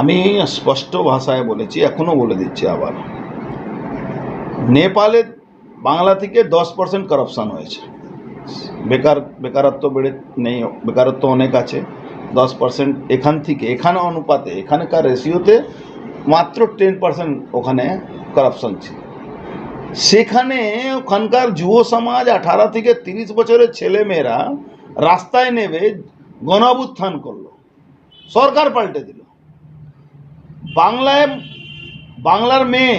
আমি স্পষ্ট ভাষায় বলেছি, এখনও বলে দিচ্ছি আবার। নেপালে বাংলা থেকে দশ পার্সেন্ট করাপশান হয়েছে। বেকার, বেকারত্ব বেড়ে নেই, বেকারত্ব অনেক আছে, দশ পার্সেন্ট এখান থেকে, এখানে অনুপাতে, এখানকার রেশিওতে মাত্র টেন পার্সেন্ট ওখানে করাপশন ছিল। সেখানে ওখানকার যুব সমাজ আঠারো থেকে তিরিশ বছরের ছেলেমেয়েরা রাস্তায় নেবে গণাবুত্থান করল। সরকার পাল্টে দিল। বাংলায় বাংলার মেয়ে,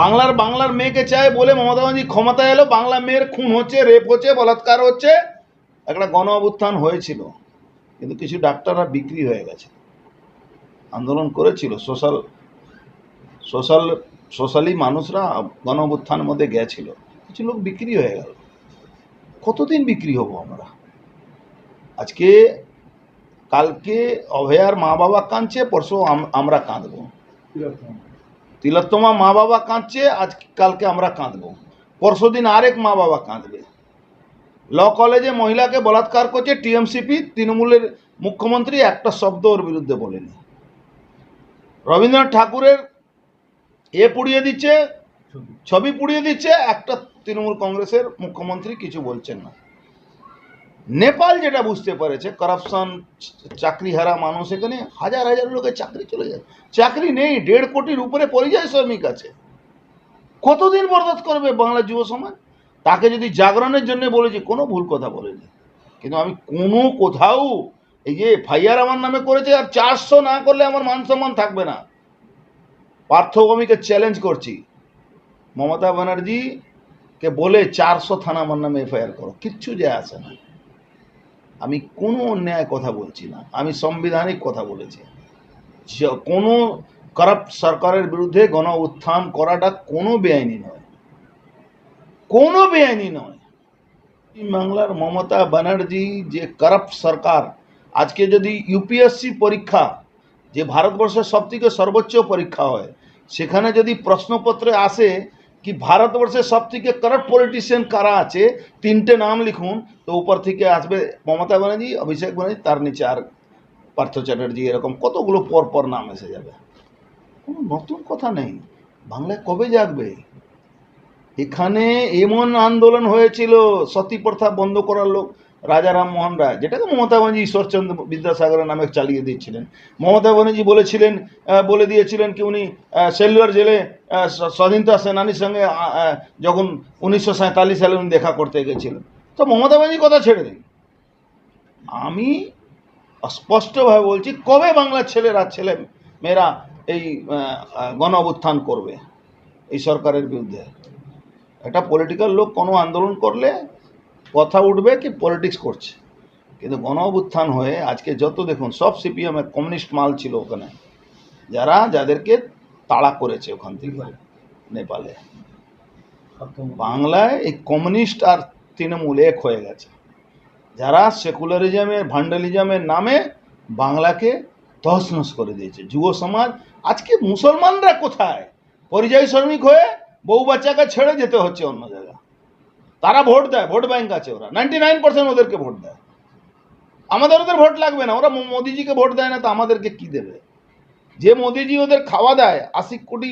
বাংলার বাংলার মেয়েকে চায় বলে মমতা ব্যানার্জি ক্ষমতায় এলো, বাংলা মেয়ের খুন হচ্ছে রেপ হচ্ছে, বলাৎকার হচ্ছে, একটা গণ অভ্যুত্থান হয়েছিল, কিন্তু কিছু ডাক্তাররা বিক্রি হয়ে গেছে, আন্দোলন করেছিল, সোশ্যাল সোশ্যাল, সোশ্যালি মানুষরা গণ অভ্যুত্থানের মধ্যে গেছিল, কিছু লোক বিক্রি হয়ে গেল, কতদিন বিক্রি হব আমরা? আজকে কালকে অভয়ার মা বাবা কাঁদছে পরশু আমরা কাঁদবো। তিলোত্তমা মা বাবা কাঁদছে, আজ কালকে আমরা কাঁদবো। পরশু দিন আরেক মা বাবা কাঁদবে। ল কলেজে মহিলাকে বলাৎকার করছে টিএমসিপি, তৃণমূলের মুখ্যমন্ত্রী একটা শব্দ ওর বিরুদ্ধে বলেনি। রবীন্দ্রনাথ ঠাকুরের এ পুড়িয়ে দিচ্ছে, ছবি পুড়িয়ে দিচ্ছে, একটা তৃণমূল কংগ্রেসের মুখ্যমন্ত্রী কিছু বলছেন না। নেপাল যেটা বুঝতে পেরেছে করাপশন চাকরি হারা মানুষ এখানে হাজার হাজার লোকের চাকরি চলে যায়। চাকরি নেই, দেড় কোটির উপরে পরিযায়ী শ্রমিক আছে। কতদিন বরদাস্ত করবে বাংলা যুব সমাজ? তাকে যদি জাগরণের জন্য বলেছি কোনো ভুল কথা বলেনি। কিন্তু আমি কোনো কোথাও এই যে ফাইয়ার আমার নামে করেছে, আর চারশো না করলে আমার মান সম্মান থাকবে না। পার্থভূমিকে চ্যালেঞ্জ করছি। মমতা ব্যানার্জিকে বলে, চারশো থানা আমার নামে এফআইআর করো। কিচ্ছু যায় আসে না। আমি কোনো অন্যায় কথা বলছি না। আমি সাংবিধানিক কথা বলেছি। কোনো করাপ্ট সরকারের বিরুদ্ধে গণ উত্থান করাটা কোনো বেআইনি নয়। কোনো বেআইনি নয়। বাংলার মমতা ব্যানার্জি যে করাপ্ট সরকার, আজকে যদি ইউপিএসসি পরীক্ষা, যে ভারতবর্ষের সবথেকে সর্বোচ্চ পরীক্ষা হয়, সেখানে যদি প্রশ্নপত্রে আসে কি ভারতবর্ষের সব থেকে করাপ্ট পলিটিশিয়ান কারা আছে? তিনটে নাম লিখুন। তো উপর থেকে আসবে মমতা ব্যানার্জি, অভিষেক ব্যানার্জি, তার নিচে আর পার্থ চ্যাটার্জি, এরকম কতগুলো পর পর নাম এসে যাবে। কোনো নতুন কথা নেই। বাংলায় কবে জাগবে? এখানে এমন আন্দোলন হয়েছিল সতী প্রথা বন্ধ করার লোক। রাজা রামমোহন রায় যেটাকে মমতা ব্যানার্জি ঈশ্বরচন্দ্র বিদ্যাসাগরের নামে চালিয়ে দিয়েছিলেন। মমতা ব্যানার্জি বলেছিলেন বলে দিয়েছিলেন কি উনি আহ, সেলুলার জেলে স্বাধীনতা সেনানির সঙ্গে যখন উনিশশো সালে উনি দেখা করতে গেছিলেন। তো মমতা ব্যানার্জি কথা ছেড়ে দিন। আমি স্পষ্টভাবে বলছি কবে বাংলার ছেলেরা ছেলে মেয়েরা এই গণ অভ্যুত্থান করবে এই সরকারের বিরুদ্ধে? একটা পলিটিক্যাল লোক কোনো আন্দোলন করলে কথা উঠবে কি পলিটিক্স করছে। কিন্তু গণ অভ্যুত্থান হয়ে আজকে যত দেখুন, সব সিপিএমের কমিউনিস্ট মাল ছিল ওখানে। যারা, যাদেরকে তাড়া করেছে ওখান থেকে নেপালে। বাংলায় এই কমিউনিস্ট আর তৃণমূল এক হয়ে গেছে। যারা সেকুলারিজমের ভান্ডালিজমের নামে বাংলাকে তহসনস করে দিয়েছে। যুব সমাজ, আজকে মুসলমানরা কোথায়? পরিযায়ী শ্রমিক হয়ে বউ বাচ্চাকে ছেড়ে যেতে হচ্ছে অন্য জায়গা তারা ভোট দেয়, ভোট ব্যাংক আছে ওরা। নাইনটি নাইন পার্সেন্ট ওদেরকে ভোট দেয়। আমাদের ওদের ভোট লাগবে না, ওরা মোদিজিকে ভোট দেয় না তো আমাদেরকে কি দেবে? যে মোদিজি ওদের খাওয়া দেয়, আশি কোটি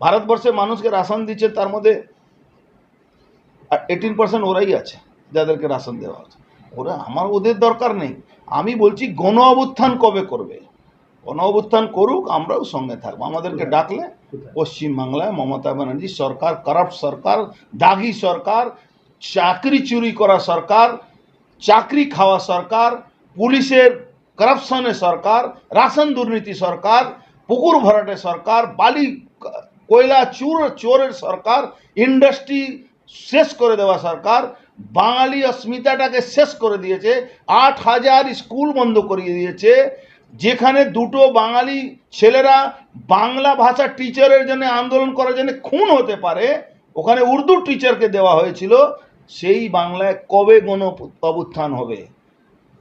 ভারতবর্ষের মানুষকে রাশন দিচ্ছে, তার মধ্যে এইটিন পার্সেন্ট ওরাই আছে যাদেরকে রাশন দেওয়া হচ্ছে। ওরা, আমার ওদের দরকার নেই। আমি বলছি গণ অভ্যুত্থান কবে করবে? অভ্যুত্থান করুক আমরাও সঙ্গে থাকব। আমাদেরকে ডাকলে পশ্চিমবাংলায় মমতা ব্যানার্জি সরকার করাপ্ট সরকার দাগি সরকার চাকরি চুরি করা সরকার চাকরি খাওয়া সরকার পুলিশের করাপশনের সরকার রাশন দুর্নীতি সরকার পুকুর ভরাটে সরকার বালি কয়লা চুর চোরের সরকার ইন্ডাস্ট্রি শেষ করে দেওয়া সরকার বাঙালি অস্মিতাটাকে শেষ করে দিয়েছে আট হাজার স্কুল বন্ধ করিয়ে দিয়েছে যেখানে দুটো বাঙালি ছেলেরা বাংলা ভাষা টিচারের জন্য আন্দোলন করার জন্য খুন হতে পারে, ওখানে উর্দু টিচারকে দেওয়া হয়েছিল, সেই বাংলায় কবে গণ অভ্যুত্থান হবে?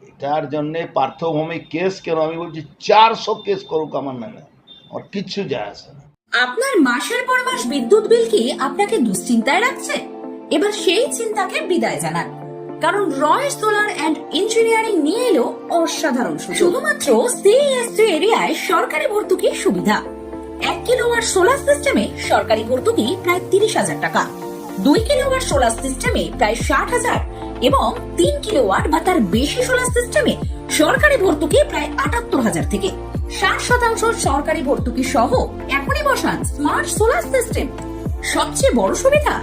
এটার জন্যে পার্থভূমিক কেস কেন? আমি বলছি চারশো কেস করুক আমার নামে, আমার কিচ্ছু যায় আসে না। আপনার মাসের পর মাস বিদ্যুৎ বিল কি আপনাকে দুশ্চিন্তায় রাখছে? এবার সেই চিন্তাকে বিদায় জানান। কারণ রয় সোলার অ্যান্ড ইঞ্জিনিয়ারিং নিয়ে এলো অসাধারণ শুধুমাত্র সিএসসি এরিয়ায় সরকারি ভর্তুকির সুবিধা। এক কিলোওয়াট সোলার সিস্টেমে সরকারি ভর্তুকি প্রায় তিরিশ হাজার টাকা। দুই কিলোওয়াট সোলার সিস্টেমে প্রায় ষাট হাজার এবং তিন কিলোওয়াট বা তার বেশি সোলার সিস্টেমে সরকারি ভর্তুকি প্রায় আটাত্তর হাজার থেকে। ষাট শতাংশ সরকারি ভর্তুকি সহ এখনই বসান স্মার্ট সোলার সিস্টেম সবচেয়ে বড় সুবিধা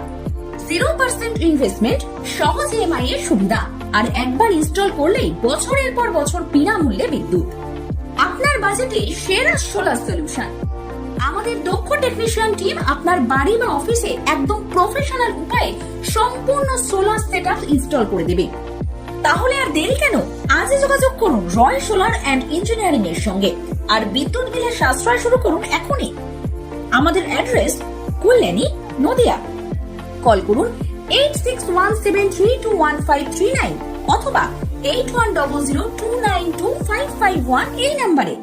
জিরো পার্সেন্ট ইনভেস্টমেন্ট সহজ ইএমআই এর সুবিধা। আর একবার ইনস্টল করলেই বছরের পর বছর বিনামূল্যে বিদ্যুৎ। আপনার বাজেটে সেরা সোলার সলিউশন আমাদের দক্ষ টেকনিশিয়ান টিম আপনার বাড়ি বা অফিসে একদম প্রফেশনাল উপায়ে সম্পূর্ণ সোলার সেটআপ ইনস্টল করে দেবে। তাহলে আর দেরি কেন? আজই যোগাযোগ করুন রয় সোলার অ্যান্ড ইঞ্জিনিয়ারিং এর সঙ্গে। আর বিদ্যুৎ বিলের সাশ্রয় শুরু করুন এখনই। আমাদের অ্যাড্রেস কল্যাণী, নদিয়া। কল করুন eight six one seven three two one five three nine অথবা eight one double zero two nine two five five one এই নাম্বারে।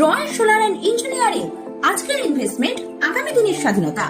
রয় সোলার অ্যান্ড ইঞ্জিনিয়ারিং, আজকের ইনভেস্টমেন্ট আগামী দিনের স্বাধীনতা।